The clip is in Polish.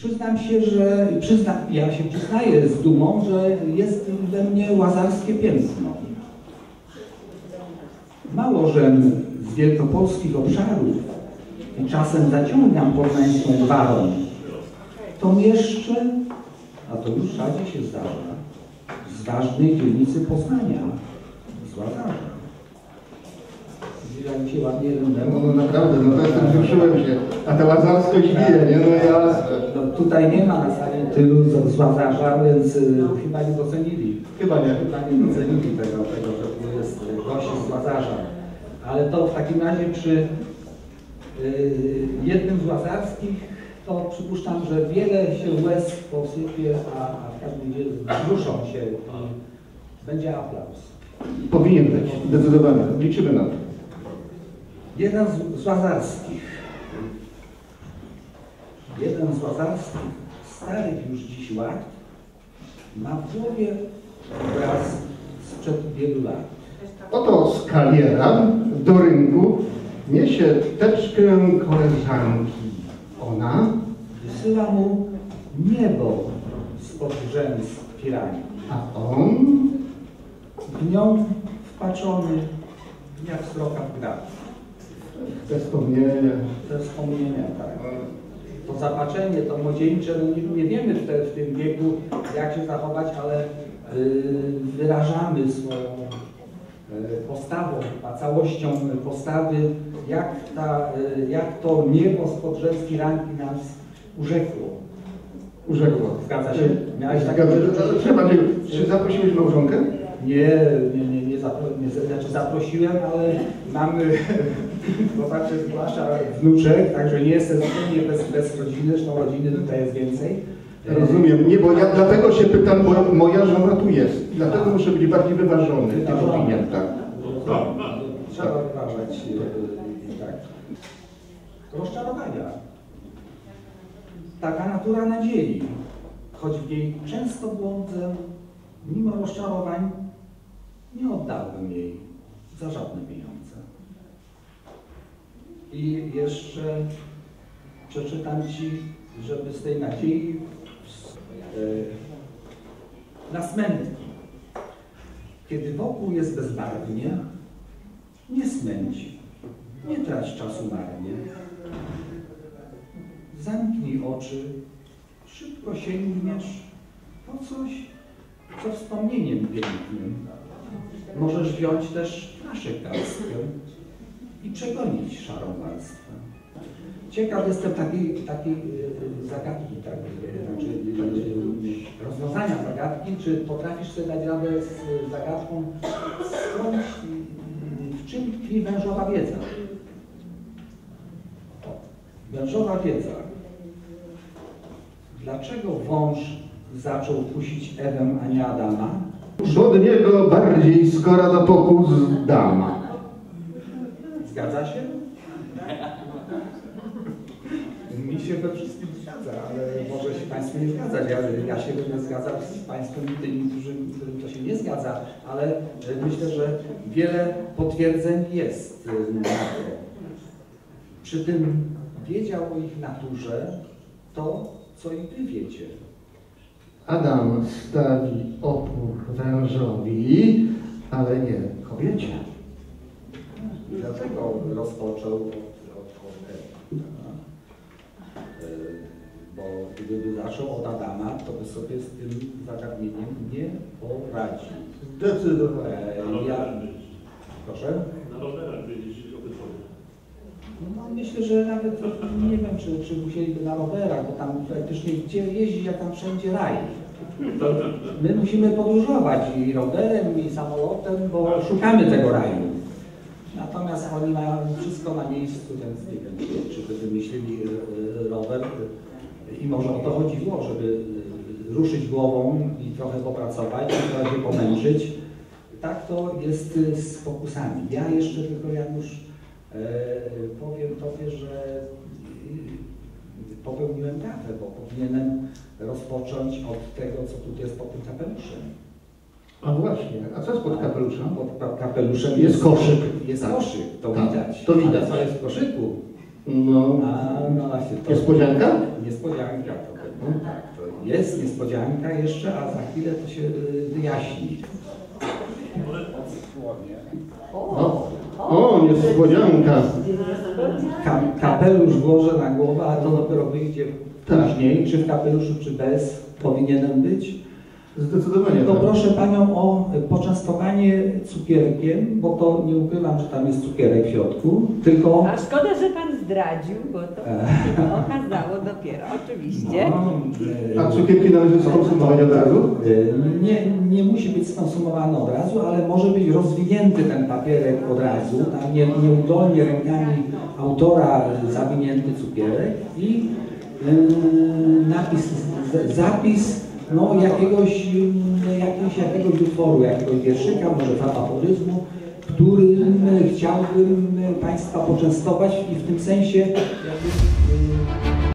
Przyznam się, że przyzna, ja się przyznaję z dumą, że jest we mnie łazarskie piętno. Mało, że z wielkopolskich obszarów i czasem zaciągam poznańską gwarą, to jeszcze, a to już rzadziej się zdarza, z ważnej dzielnicy Poznania, z Łazarza. Jak się ładnie No, no naprawdę, no to jestem, wzruszyłem się. A ta łazarskość bije, nie? No ja... No, tutaj nie ma na sali tylu z, Łazarza, więc y, chyba nie docenili. Chyba nie. Chyba nie docenili tego, tego że tu jest y, gość z Łazarza. Ale to w takim razie przy y, jednym z łazarskich, to przypuszczam, że wiele się łez posypie, a, a w każdym razie wzruszą się i będzie aplauz. Powinien być, zdecydowanie. Liczymy na to. Jeden z, z łazarskich, jeden z łazarskich starych już dziś lat ma w głowie obraz sprzed wielu lat. Oto z kaliera do rynku niesie teczkę koleżanki. Ona, Wysyła mu niebo spod rzęs firanki. a on W nią wpatrzony jak sroka w grat. Te wspomnienia. Te wspomnienia, tak. To zapatrzenie, to młodzieńcze, no nie, wiemy w, te, w tym wieku, jak się zachować, ale y, wyrażamy swoją y, postawą, a całością postawy, jak, ta, y, jak to niebo spod rzęski ranki nas urzekło. Urzekło. Zgadza się? Miałeś. Trzeba cię, czy zaprosiłeś małżonkę? Nie, nie, nie, nie, zapro, nie znaczy zaprosiłem, ale mamy, to znaczy zwłaszcza wnuczek, także nie jestem zupełnie bez, bez rodziny, zresztą rodziny tutaj jest więcej. Rozumiem. Nie, bo ja dlatego się pytam, bo moja żona tu jest. I dlatego muszę być bardziej wyważony w tych opiniach, tak. Trzeba wyważać, e, tak. Rozczarowania. Taka natura nadziei, choć w niej często błądzę, mimo rozczarowań, nie oddałbym jej za żadne pieniądze. I jeszcze przeczytam Ci, żeby z tej nadziei e, na smętki. Kiedy wokół jest bezbarwnie, nie smęć, nie trać czasu marnie. Zamknij oczy, szybko sięgniesz po coś, co wspomnieniem pięknym. Możesz wziąć też flaszkę garstkę i przegonić szarą warstwę. Ciekaw jestem takiej, takiej y, zagadki, tak, y, znaczy y, rozwiązania zagadki, czy potrafisz sobie dać radę z zagadką, skąd, y, w czym tkwi wężowa wiedza? Wężowa wiedza. Dlaczego wąż zaczął kusić Ewę, a nie Adama? Od niego bardziej skora do pokus dama. Zgadza się? Mi się we wszystkim zgadza, ale może się Państwu nie zgadzać. Ja, ja się nie zgadzam z Państwem i tymi, którzy, którym to się nie zgadza, ale e, myślę, że wiele potwierdzeń jest e, na to. Przy tym wiedział o ich naturze to, co i Wy wiecie. Adam stawi opór wężowi, ale nie kobiecie. Dlatego rozpoczął od, od, od Ewy. E, Bo gdyby zaczął od Adama, to by sobie z tym zagadnieniem nie poradził. Zdecydowanie. E, Ja, proszę? Na rowerach byliście obydwoje. No, myślę, że nawet nie wiem, czy, czy musieliby na rowerach, bo tam praktycznie gdzie jeździć, jak tam wszędzie raj. My musimy podróżować i rowerem, i samolotem, bo szukamy tego raju. Natomiast oni mają wszystko na miejscu, więc nie wiem, czy, by wymyślili e, e, rower. I może o to chodziło, żeby e, ruszyć głową i trochę popracować, trochę się pomęczyć. Tak to jest e, z pokusami. Ja jeszcze tylko, Janusz, e, powiem Tobie, że e, popełniłem gafę, bo powinienem rozpocząć od tego, co tu jest pod tym kapeluszem. A właśnie, a co jest pod kapeluszem? Pod ka- kapeluszem Jest koszyk. Jest Tak. koszyk, to Tak, widać. to widać. Ale co jest w koszyku? No, A, no właśnie. To niespodzianka? Niespodzianka to będzie. Tak, to jest niespodzianka jeszcze, a za chwilę to się y, wyjaśni. O, o niespodzianka. Ka kapelusz włożę na głowę, a to dopiero wyjdzie Tak. później, czy w kapeluszu, czy bez, powinienem być. Zdecydowanie To tak. proszę Panią o poczęstowanie cukierkiem, bo to nie ukrywam, że tam jest cukierek w środku, tylko... A szkoda, że pan zdradził, bo to się to okazało dopiero, oczywiście. No, A cukierki należy skonsumować od razu? y, nie, nie musi być skonsumowany od razu, ale może być rozwinięty ten papierek od razu, tam nie, nieudolnie rękami autora zawinięty cukierek i y, napis, z, zapis no, jakiegoś, y, jakiegoś, jakiegoś utworu, jakiegoś wierszyka, może aforyzmu, którym chciałbym Państwa poczęstować i w tym sensie jakby,